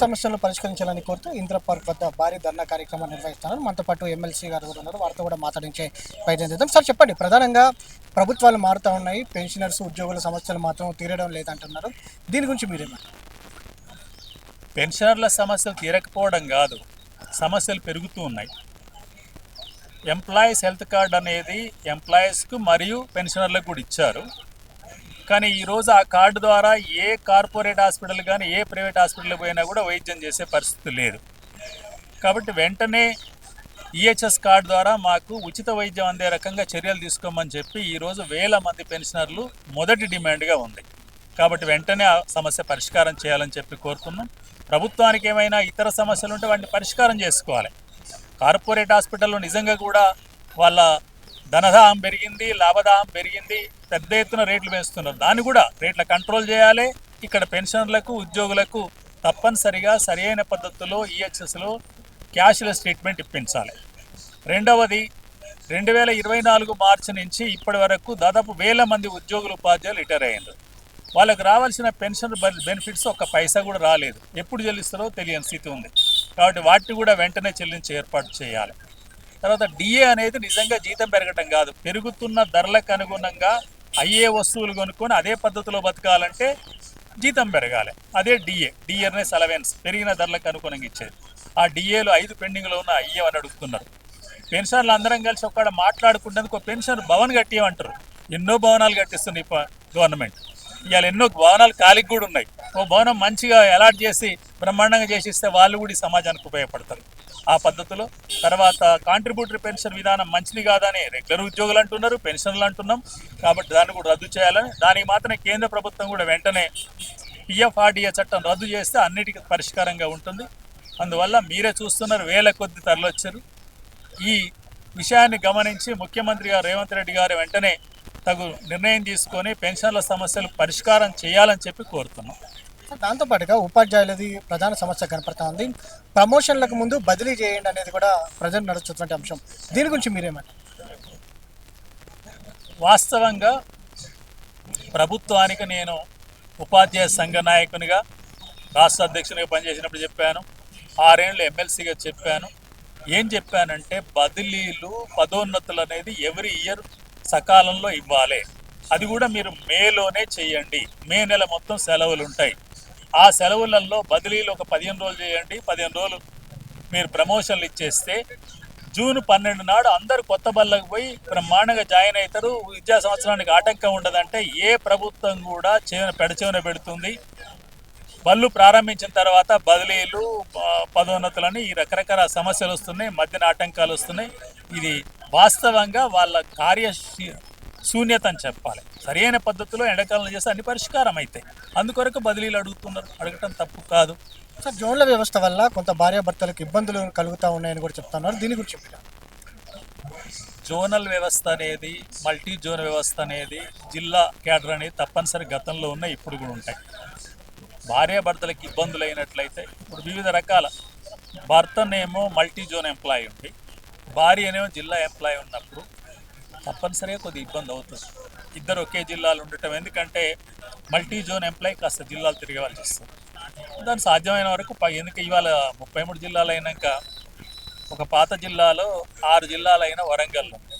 సమస్యలను పరిష్కరించాలని కోరుతూ ఇంద్ర పార్క్ వద్ద భారీ ధర్నా కార్యక్రమం నిర్వహిస్తున్నారు మనతో పాటు ఎమ్మెల్సీ గారు కూడా ఉన్నారు. వారితో కూడా మాట్లాడించే ప్రయత్నం చేద్దాం. సార్ చెప్పండి. ప్రధానంగా ప్రభుత్వాలు మారుతూ ఉన్నాయి. పెన్షనర్స్ ఉద్యోగుల సమస్యలు మాత్రం తీరడం లేదంటున్నారు. దీని గురించి మీరేమంటారు? పెన్షనర్ల సమస్యలు తీరకపోవడం కాదు. సమస్యలు పెరుగుతూ ఉన్నాయి. ఎంప్లాయీస్ హెల్త్ కార్డ్ అనేది ఎంప్లాయీస్కు మరియు పెన్షనర్లకు కూడా ఇచ్చారు. కానీ ఈరోజు ఆ కార్డు ద్వారా ఏ కార్పొరేట్ హాస్పిటల్ కానీ ఏ ప్రైవేట్ హాస్పిటల్ పోయినా కూడా వైద్యం చేసే పరిస్థితి లేదు. కాబట్టి వెంటనే ఈహెచ్ఎస్ కార్డు ద్వారా మాకు ఉచిత వైద్యం అందే రకంగా చర్యలు తీసుకోమని చెప్పి ఈరోజు వేల మంది పెన్షనర్లు మొదటి డిమాండ్గా ఉంది. కాబట్టి వెంటనే ఆ సమస్య పరిష్కారం చేయాలని చెప్పి కోరుతున్నాం. ప్రభుత్వానికి ఏమైనా ఇతర సమస్యలు ఉంటే వాటిని పరిష్కారం చేసుకోవాలి. కార్పొరేట్ హాస్పిటల్లో నిజంగా కూడా వాళ్ళ ధనదాహం పెరిగింది లాభదాహం పెరిగింది పెద్ద ఎత్తున రేట్లు పెంచుతున్నారు దాన్ని కూడా రేట్ల కంట్రోల్ చేయాలి. ఇక్కడ పెన్షనర్లకు ఉద్యోగులకు తప్పనిసరిగా సరైన పద్ధతిలో ఈహెచ్ఎస్లో క్యాష్లెస్ ట్రీట్మెంట్ ఇప్పించాలి. రెండవది రెండు వేల ఇరవై నాలుగు మార్చి నుంచి ఇప్పటి వరకు దాదాపు వేల మంది ఉద్యోగులు ఉపాధ్యాయులు రిటైర్ అయ్యారు వాళ్ళకి రావాల్సిన పెన్షన్ బెనిఫిట్స్ ఒక పైసా కూడా రాలేదు. ఎప్పుడు చెల్లిస్తారో తెలియని స్థితి ఉంది. కాబట్టి వాటిని కూడా వెంటనే చెల్లించి ఏర్పాటు చేయాలి. తర్వాత డిఏ అనేది నిజంగా జీతం పెరగటం కాదు. పెరుగుతున్న ధరలకు అనుగుణంగా అయ్యే వస్తువులు కొనుక్కొని అదే పద్ధతిలో బతకాలంటే జీతం పెరగాలి. అదే డిఏ డిఎర్నెస్ అలవెన్స్ పెరిగిన ధరలకు అనుగుణంగా ఇచ్చేది. ఆ డిఏలు ఐదు పెండింగ్లో ఉన్న అయ్యే అని అడుగుతున్నారు. పెన్షన్లు అందరం కలిసి ఒక్కడ మాట్లాడుకుంటేందుకు ఒక పెన్షన్ భవన్ కట్టేయమంటారు. ఎన్నో భవనాలు కట్టిస్తుంది గవర్నమెంట్. ఇవాళ ఎన్నో భవనాలు ఖాళీకి కూడా ఉన్నాయి. ఓ భవనం మంచిగా అలాట్ చేసి బ్రహ్మాండంగా చేసి ఇస్తే వాళ్ళు కూడా ఈ సమాజానికి ఉపయోగపడతారు. ఆ పద్ధతిలో. తర్వాత కాంట్రిబ్యూటరీ పెన్షన్ విధానం మంచిది కాదని రెగ్యులర్ ఉద్యోగులు అంటున్నారు పెన్షన్లు అంటున్నాం. కాబట్టి దాన్ని కూడా రద్దు చేయాలని దానికి మాత్రమే కేంద్ర ప్రభుత్వం కూడా వెంటనే పిఎఫ్ఆర్డిఏ చట్టం రద్దు చేస్తే అన్నిటికీ పరిష్కారంగా ఉంటుంది. అందువల్ల మీరే చూస్తున్నారు వేల కొద్ది తరలొచ్చారు ఈ విషయాన్ని గమనించి ముఖ్యమంత్రి గారు రేవంత్ రెడ్డి గారు వెంటనే తగు నిర్ణయం తీసుకొని పెన్షన్ల సమస్యలు పరిష్కారం చేయాలని చెప్పి కోరుతున్నాం. దాంతోపాటుగా ఉపాధ్యాయులది ప్రధాన సమస్య కనపడతా ఉంది ప్రమోషన్లకు ముందు బదిలీ చేయండి అనేది కూడా ప్రజలు నడుస్తున్నటువంటి అంశం. దీని గురించి మీరేమంటారు? వాస్తవంగా ప్రభుత్వానికి నేను ఉపాధ్యాయ సంఘ నాయకునిగా రాష్ట్ర అధ్యక్షునిగా పనిచేసినప్పుడు చెప్పాను. ఆరేళ్ళు ఎమ్మెల్సీగా చెప్పాను. ఏం చెప్పానంటే బదిలీలు పదోన్నతులు అనేది ఎవ్రీ ఇయర్ సకాలంలో ఇవ్వాలి. అది కూడా మీరు మేలోనే చేయండి. మే నెల మొత్తం సెలవులు ఉంటాయి ఆ సెలవులలో బదిలీలు ఒక పదిహేను రోజులు చేయండి. పదిహేను రోజులు మీరు ప్రమోషన్లు ఇచ్చేస్తే జూన్ పన్నెండు నాడు అందరు కొత్త బళ్ళకు పోయి బ్రహ్మాండంగా జాయిన్ అవుతారు. విద్యా సంవత్సరానికి ఆటంకం ఉండదంటే ఏ ప్రభుత్వం కూడా చేన పెడచేవన పెడుతుంది. బళ్ళు ప్రారంభించిన తర్వాత బదిలీలు పదోన్నతులని ఈ రకరకాల సమస్యలు వస్తున్నాయి. మధ్యన ఆటంకాలు వస్తున్నాయి. ఇది వాస్తవంగా వాళ్ళ కార్య శూన్యత అని చెప్పాలి. సరైన పద్ధతిలో ఎండాకాలం చేస్తే అన్ని పరిష్కారం అవుతాయి అందుకొరకు బదిలీలు అడుగుతున్నారు. అడగటం తప్పు కాదు. సార్ జోన్ల వ్యవస్థ వల్ల కొంత భార్యాభర్తలకు ఇబ్బందులు కలుగుతూ ఉన్నాయని కూడా చెప్తున్నారు. దీని గురించి చెప్పారు జోనల్ వ్యవస్థ అనేది మల్టీ జోన్ వ్యవస్థ అనేది జిల్లా కేడర్ అనేది తప్పనిసరి గతంలో ఉన్నాయి ఇప్పుడు కూడా ఉంటాయి. భార్యాభర్తలకు ఇబ్బందులు అయినట్లయితే ఇప్పుడు వివిధ రకాల భర్తనేమో మల్టీ జోన్ ఎంప్లాయీ ఉంది భార్య అనేమో జిల్లా ఎంప్లాయీ ఉన్నప్పుడు తప్పనిసరిగా కొద్ది ఇబ్బంది అవుతుంది. ఇద్దరు ఒకే జిల్లాలో ఉండటం ఎందుకంటే మల్టీ జోన్ ఎంప్లాయీ కాస్త జిల్లాలు తిరగవలసి వస్తుంది. దాని సాధ్యమైన వరకు ప- ఎందుకు ఇవాళ ముప్పై మూడు జిల్లాలు అయినాక ఒక పాత జిల్లాలో ఆరు జిల్లాలైన వరంగల్ ఉంది.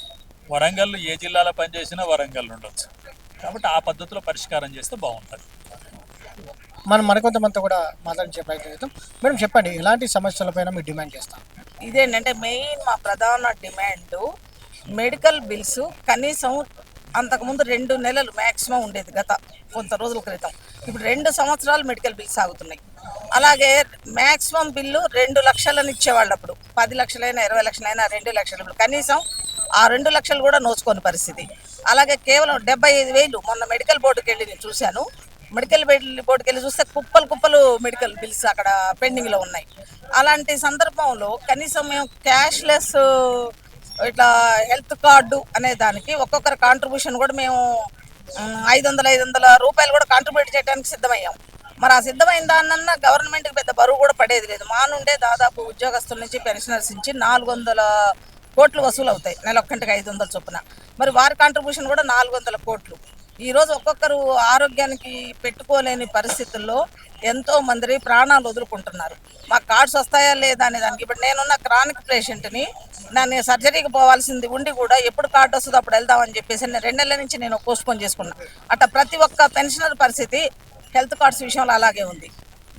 వరంగల్ ఏ జిల్లాలో పనిచేసినా వరంగల్ ఉండొచ్చు. కాబట్టి ఆ పద్ధతిలో పరిష్కారం చేస్తే బాగుంటుంది. మనం మరికొంతమంది కూడా మాట్లాడించే ప్రయత్నం చేద్దాం. మేడం చెప్పండి ఎలాంటి సమస్యలపైన మీరు డిమాండ్ చేస్తాం ఇదేంటంటే మెయిన్ మా ప్రధాన డిమాండ్ మెడికల్ బిల్స్ కనీసం అంతకుముందు రెండు నెలలు మ్యాక్సిమం ఉండేది గత కొంత రోజుల క్రితం. ఇప్పుడు రెండు సంవత్సరాలు మెడికల్ బిల్స్ ఆగుతున్నాయి. అలాగే మ్యాక్సిమం బిల్లు రెండు లక్షలను ఇచ్చేవాళ్ళు అప్పుడు పది లక్షలైనా ఇరవై లక్షలైనా రెండు లక్షలు ఇప్పుడు కనీసం ఆ రెండు లక్షలు కూడా నోచుకోని పరిస్థితి. అలాగే కేవలం డెబ్బై ఐదు వేలు మొన్న మెడికల్ బోర్డుకి వెళ్ళి నేను చూశాను. మెడికల్ బోర్డుకి వెళ్ళి చూస్తే కుప్పలు కుప్పలు మెడికల్ బిల్స్ అక్కడ పెండింగ్లో ఉన్నాయి. అలాంటి సందర్భంలో కనీసం మేము క్యాష్లెస్ ఇట్లా హెల్త్ కార్డు అనే దానికి ఒక్కొక్కరి కాంట్రిబ్యూషన్ కూడా మేము ఐదు వందల ఐదు వందల రూపాయలు కూడా కాంట్రిబ్యూట్ చేయడానికి సిద్ధమయ్యాం. మరి ఆ సిద్ధమైన దాన్న గవర్నమెంట్కి పెద్ద బరువు కూడా పడేది లేదు. మా నుండే దాదాపు ఉద్యోగస్తుల నుంచి పెన్షనర్స్ నుంచి నాలుగు వందల కోట్లు వసూలు అవుతాయి నెల ఒక్కంటికి ఐదు వందల చొప్పున. మరి వారి కాంట్రిబ్యూషన్ కూడా నాలుగు వందల కోట్లు. ఈరోజు ఒక్కొక్కరు ఆరోగ్యానికి పెట్టుకోలేని పరిస్థితుల్లో ఎంతో మంది ప్రాణాలు వదులుకుంటున్నారు. మా కార్డ్స్ వస్తాయా లేదా అనే దానికి ఇప్పుడు నేనున్న క్రానిక్ పేషెంట్ని నన్ను సర్జరీకి పోవాల్సింది ఉండి కూడా ఎప్పుడు కార్డు వస్తుందో అప్పుడు వెళ్దామని చెప్పేసి నేను రెండు నెలల నుంచి నేను పోస్ట్పోన్ చేసుకున్నా. అట్లా ప్రతి ఒక్క పెన్షనర్ పరిస్థితి హెల్త్ కార్డ్స్ విషయంలో అలాగే ఉంది.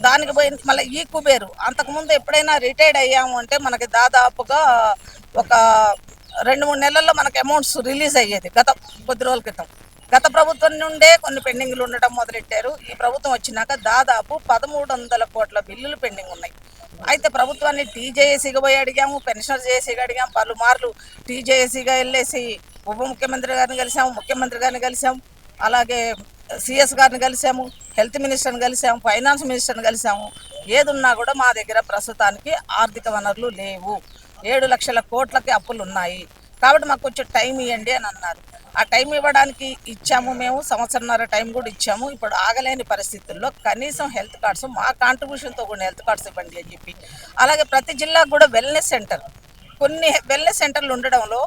దానికి పోయి మళ్ళీ ఈ కుబేరు అంతకుముందు ఎప్పుడైనా రిటైర్డ్ అయ్యాము అంటే మనకి దాదాపుగా ఒక రెండు మూడు నెలల్లో మనకి అమౌంట్స్ రిలీజ్ అయ్యేది గత కొద్ది రోజుల క్రితం. గత ప్రభుత్వం నుండే కొన్ని పెండింగ్లు ఉండటం మొదలెట్టారు. ఈ ప్రభుత్వం వచ్చినాక దాదాపు పదమూడు వందల కోట్ల బిల్లులు పెండింగ్ ఉన్నాయి. అయితే ప్రభుత్వాన్ని టీజేఏసీగా పోయి అడిగాము పెన్షనర్ జేఏసీగా అడిగాము పలుమార్లు టీజేఏసీగా వెళ్ళేసి ఉప ముఖ్యమంత్రి గారిని కలిసాము ముఖ్యమంత్రి గారిని కలిసాము అలాగే సిఎస్ గారిని కలిసాము హెల్త్ మినిస్టర్ని కలిసాము ఫైనాన్స్ మినిస్టర్ని కలిసాము ఏదున్నా కూడా మా దగ్గర ప్రస్తుతానికి ఆర్థిక వనరులు లేవు. ఏడు లక్షల కోట్లకి అప్పులు ఉన్నాయి కాబట్టి మాకు కొంచెం టైం ఇవ్వండి అని అన్నారు. ఆ టైం ఇవ్వడానికి ఇచ్చాము మేము సంవత్సరంన్నర టైం కూడా ఇచ్చాము. ఇప్పుడు ఆగలేని పరిస్థితుల్లో కనీసం హెల్త్ కార్డ్స్ మా కాంట్రిబ్యూషన్తో కూడా హెల్త్ కార్డ్స్ ఇవ్వండి అని చెప్పి. అలాగే ప్రతి జిల్లాకు కూడా వెల్నెస్ సెంటర్ కొన్ని వెల్నెస్ సెంటర్లు ఉండడంలో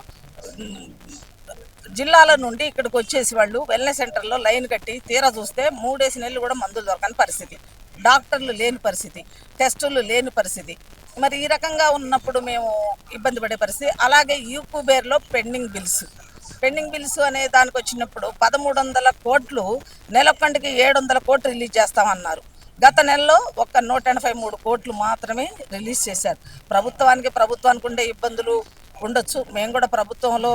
జిల్లాల నుండి ఇక్కడికి వచ్చేసి వాళ్ళు వెల్నెస్ సెంటర్లో లైన్ కట్టి తీరా చూస్తే మూడేసి నెలలు కూడా మందులు దొరకని పరిస్థితి. డాక్టర్లు లేని పరిస్థితి టెస్టులు లేని పరిస్థితి. మరి ఈ రకంగా ఉన్నప్పుడు మేము ఇబ్బంది పడే పరిస్థితి. అలాగే యూకుబేర్లో పెండింగ్ బిల్స్. పెండింగ్ బిల్స్ అనే దానికి వచ్చినప్పుడు పదమూడు వందల కోట్లు నెలకొండకి ఏడు వందల కోట్లు రిలీజ్ చేస్తామన్నారు. గత నెలలో ఒక్క నూట ఎనభై మూడు కోట్లు మాత్రమే రిలీజ్ చేశారు. ప్రభుత్వానికి ప్రభుత్వానికి ఉండే ఇబ్బందులు ఉండొచ్చు. మేము కూడా ప్రభుత్వంలో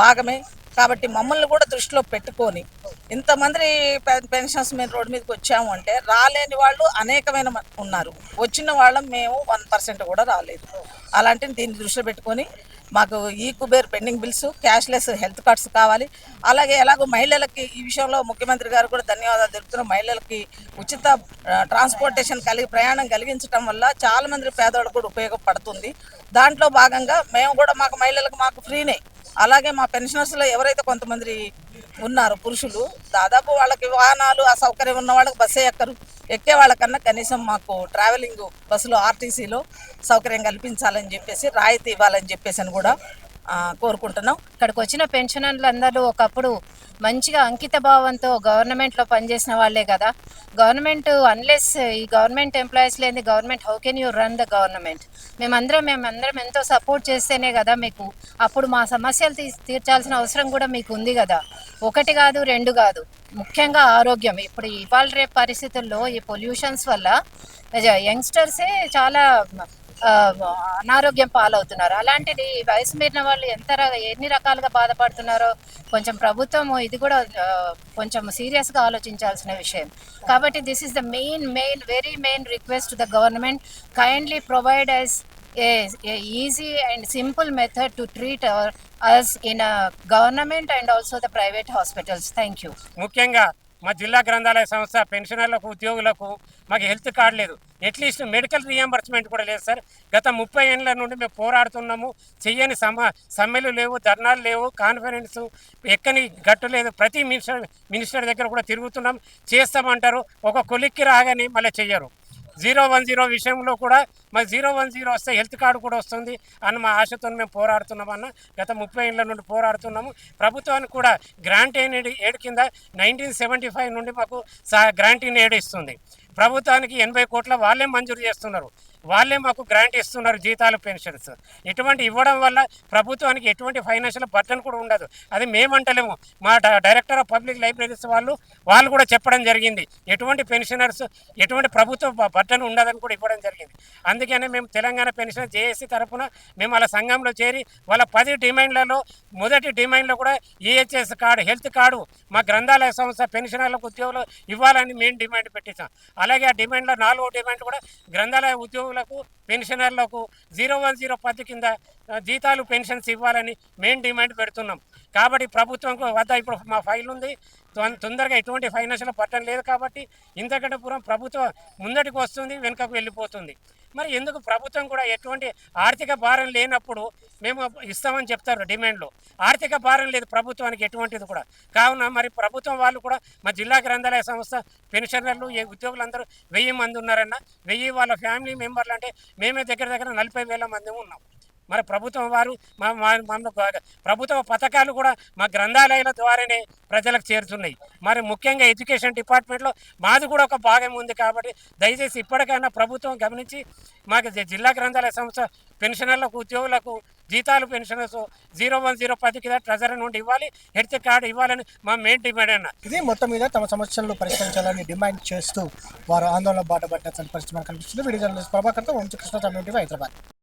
భాగమే. కాబట్టి మమ్మల్ని కూడా దృష్టిలో పెట్టుకొని ఇంతమంది పె- పెన్షన్స్ మేము రోడ్డు మీదకి వచ్చాము అంటే రాలేని వాళ్ళు అనేకమైన ఉన్నారు. వచ్చిన వాళ్ళం మేము వన్ పర్సెంట్ కూడా రాలేదు. అలాంటి దీన్ని దృష్టిలో పెట్టుకొని మాకు ఈ Kuber pending bills cashless health cards కావాలి. అలాగే ఎలాగో మహిళలకి ఈ విషయంలో ముఖ్యమంత్రి గారు కూడా ధన్యవాదాలు తెలుపుతున్న మహిళలకి ఉచిత ట్రాన్స్పోర్టేషన్ కలిగి ప్రయాణం కలిగించడం వల్ల చాలా మంది కూడా ఉపయోగపడుతుంది. దాంట్లో భాగంగా మేము కూడా మాకు మహిళలకు మాకు ఫ్రీనే అలాగే మా పెన్షనర్స్లో ఎవరైతే కొంతమంది ఉన్నారు పురుషులు దాదాపు వాళ్ళకి వాహనాలు ఆ సౌకర్యం ఉన్న వాళ్ళకి బస్సే ఎక్కరు. ఎక్కే వాళ్ళకన్నా కనీసం మాకు ట్రావెలింగ్ బస్సులో ఆర్టీసీలో సౌకర్యం కల్పించాలని చెప్పేసి రాయితీ ఇవ్వాలని చెప్పేసి అని కూడా కోరుకుంటున్నాం. ఇక్కడికి వచ్చిన పెన్షనర్లు అందరూ ఒకప్పుడు మంచిగా అంకిత భావంతో గవర్నమెంట్లో పనిచేసిన వాళ్ళే కదా. గవర్నమెంట్ అన్లెస్ ఈ గవర్నమెంట్ ఎంప్లాయీస్ లేని government how can you run the government మేమందరం మేమందరం ఎంతో సపోర్ట్ చేస్తేనే కదా మీకు. అప్పుడు మా సమస్యలు తీ తీర్చాల్సిన అవసరం కూడా మీకు ఉంది కదా. ఒకటి కాదు రెండు కాదు. ముఖ్యంగా ఆరోగ్యం. ఇప్పుడు ఇవాళ రేపు పరిస్థితుల్లో ఈ పొల్యూషన్స్ వల్ల యంగ్స్టర్సే చాలా అనారోగ్యం పాలవుతున్నారు. అలాంటిది వయసు మీరిన వాళ్ళు ఎంత ఎన్ని రకాలుగా బాధపడుతున్నారో కొంచెం ప్రభుత్వం ఇది కూడా కొంచెం సీరియస్గా ఆలోచించాల్సిన విషయం. కాబట్టి this is the main main very main request the government kindly provide us a easy and simple method to treat us in government and also the private hospitals thank you ముఖ్యంగా మా జిల్లా గ్రంథాలయ సంస్థ పెన్షనర్లకు ఉద్యోగులకు మాకు హెల్త్ కార్డు లేదు. At least medical reimbursement కూడా లేదు సార్. గత ముప్పై ఏళ్ళ నుండి మేము పోరాడుతున్నాము. చెయ్యని సమ సమ్మెలు లేవు ధర్నాలు లేవు కాన్ఫరెన్స్ ఎక్కని గట్టు లేదు. ప్రతి మినిస్టర్ మినిస్టర్ దగ్గర కూడా తిరుగుతున్నాం. చేస్తామంటారు. ఒక కొలిక్కి రాగానే మళ్ళీ చెయ్యరు. జీరో వన్ జీరో విషయంలో కూడా మాకు జీరో వన్ జీరో వస్తే హెల్త్ కార్డు కూడా వస్తుంది అని మా ఆశతో మేము పోరాడుతున్నామన్న. గత ముప్పై ఏళ్ళ నుండి పోరాడుతున్నాము. ప్రభుత్వానికి కూడా గ్రాంట్ అయిన ఏడు కింద నైన్టీన్ సెవెంటీ ఫైవ్ నుండి మాకు సా గ్రాంట్ ఇన్ ఇస్తుంది. ప్రభుత్వానికి ఎనభై కోట్ల వాళ్ళే మంజూరు చేస్తున్నారు. వాళ్ళే మాకు గ్రాంట్ ఇస్తున్నారు జీతాలు పెన్షన్స్ ఇటువంటి ఇవ్వడం వల్ల ప్రభుత్వానికి ఎటువంటి ఫైనాన్షియల్ బర్డన్ కూడా ఉండదు. అది మేమంటలేము. మా డైరెక్టర్ ఆఫ్ పబ్లిక్ లైబ్రరీస్ వాళ్ళు వాళ్ళు కూడా చెప్పడం జరిగింది. ఎటువంటి పెన్షనర్స్ ఎటువంటి ప్రభుత్వ బ- బర్డన్ ఉండదని కూడా ఇవ్వడం జరిగింది. అందుకనే మేము తెలంగాణ పెన్షన్ జేఏసీ తరఫున మేము వాళ్ళ సంఘంలో చేరి వాళ్ళ పది డిమాండ్లలో మొదటి డిమాండ్లో కూడా ఈహెచ్ఎస్ కార్డు హెల్త్ కార్డు మా గ్రంథాలయ సంస్థ పెన్షనర్లకు ఉద్యోగులు ఇవ్వాలని మేము డిమాండ్ పెట్టించాం. అలాగే ఆ డిమాండ్లో నాలుగో డిమాండ్ కూడా గ్రంథాలయ ఉద్యోగులకు పెన్షనర్లకు జీరో వన్ జీరో పద్ధతి కింద జీతాలు పెన్షన్స్ ఇవ్వాలని మేము డిమాండ్ పెడుతున్నాం. కాబట్టి ప్రభుత్వం వద్ద ఇప్పుడు మా ఫైల్ ఉంది. తొందరగా ఎటువంటి ఫైనాన్షియల్ పట్టడం లేదు కాబట్టి ఇంతకంటే పూర్వం ప్రభుత్వం ముందటికి వస్తుంది వెనుకకు వెళ్ళిపోతుంది. మరి ఎందుకు ప్రభుత్వం కూడా ఎటువంటి ఆర్థిక భారం లేనప్పుడు మేము ఇస్తామని చెప్తారు డిమాండ్లో. ఆర్థిక భారం లేదు ప్రభుత్వానికి ఎటువంటిది కూడా. కావున మరి ప్రభుత్వం వాళ్ళు కూడా మా జిల్లా గ్రంథాలయ సంస్థ పెన్షనర్లు ఈ ఉద్యోగులందరూ వెయ్యి మంది ఉన్నారన్న వెయ్యి వాళ్ళ ఫ్యామిలీ మెంబర్లు అంటే మేమే దగ్గర దగ్గర నలభై వేల మంది ఉన్నాం. మరి ప్రభుత్వం వారు మా మా- ప్రభుత్వ పథకాలు కూడా మా గ్రంథాలయాల ద్వారానే ప్రజలకు చేరుతున్నాయి. మరి ముఖ్యంగా ఎడ్యుకేషన్ డిపార్ట్మెంట్లో మాది కూడా ఒక భాగం ఉంది కాబట్టి దయచేసి ఇప్పటికైనా ప్రభుత్వం గమనించి మాకు జిల్లా గ్రంథాలయ సంస్థ పెన్షనర్లకు ఉద్యోగులకు జీతాలు పెన్షనర్స్ జీరో వన్ జీరో పది కింద ట్రెజరీ నుండి ఇవ్వాలి హెల్త్ కార్డు ఇవ్వాలని మా మెయిన్ డిమాండ్ అన్న. ఇది మొత్తం మీద తమ సమస్యలను పరిష్కరించాలని డిమాండ్ చేస్తూ వారు ఆందోళన బాటపడ్డ పరిస్థితి మనకు కనిపిస్తుంది. వీడియో జర్నలిస్ట్ ప్రభాకర్తో వంశకృష్ణ కమ్యూనిటీ హైదరాబాద్.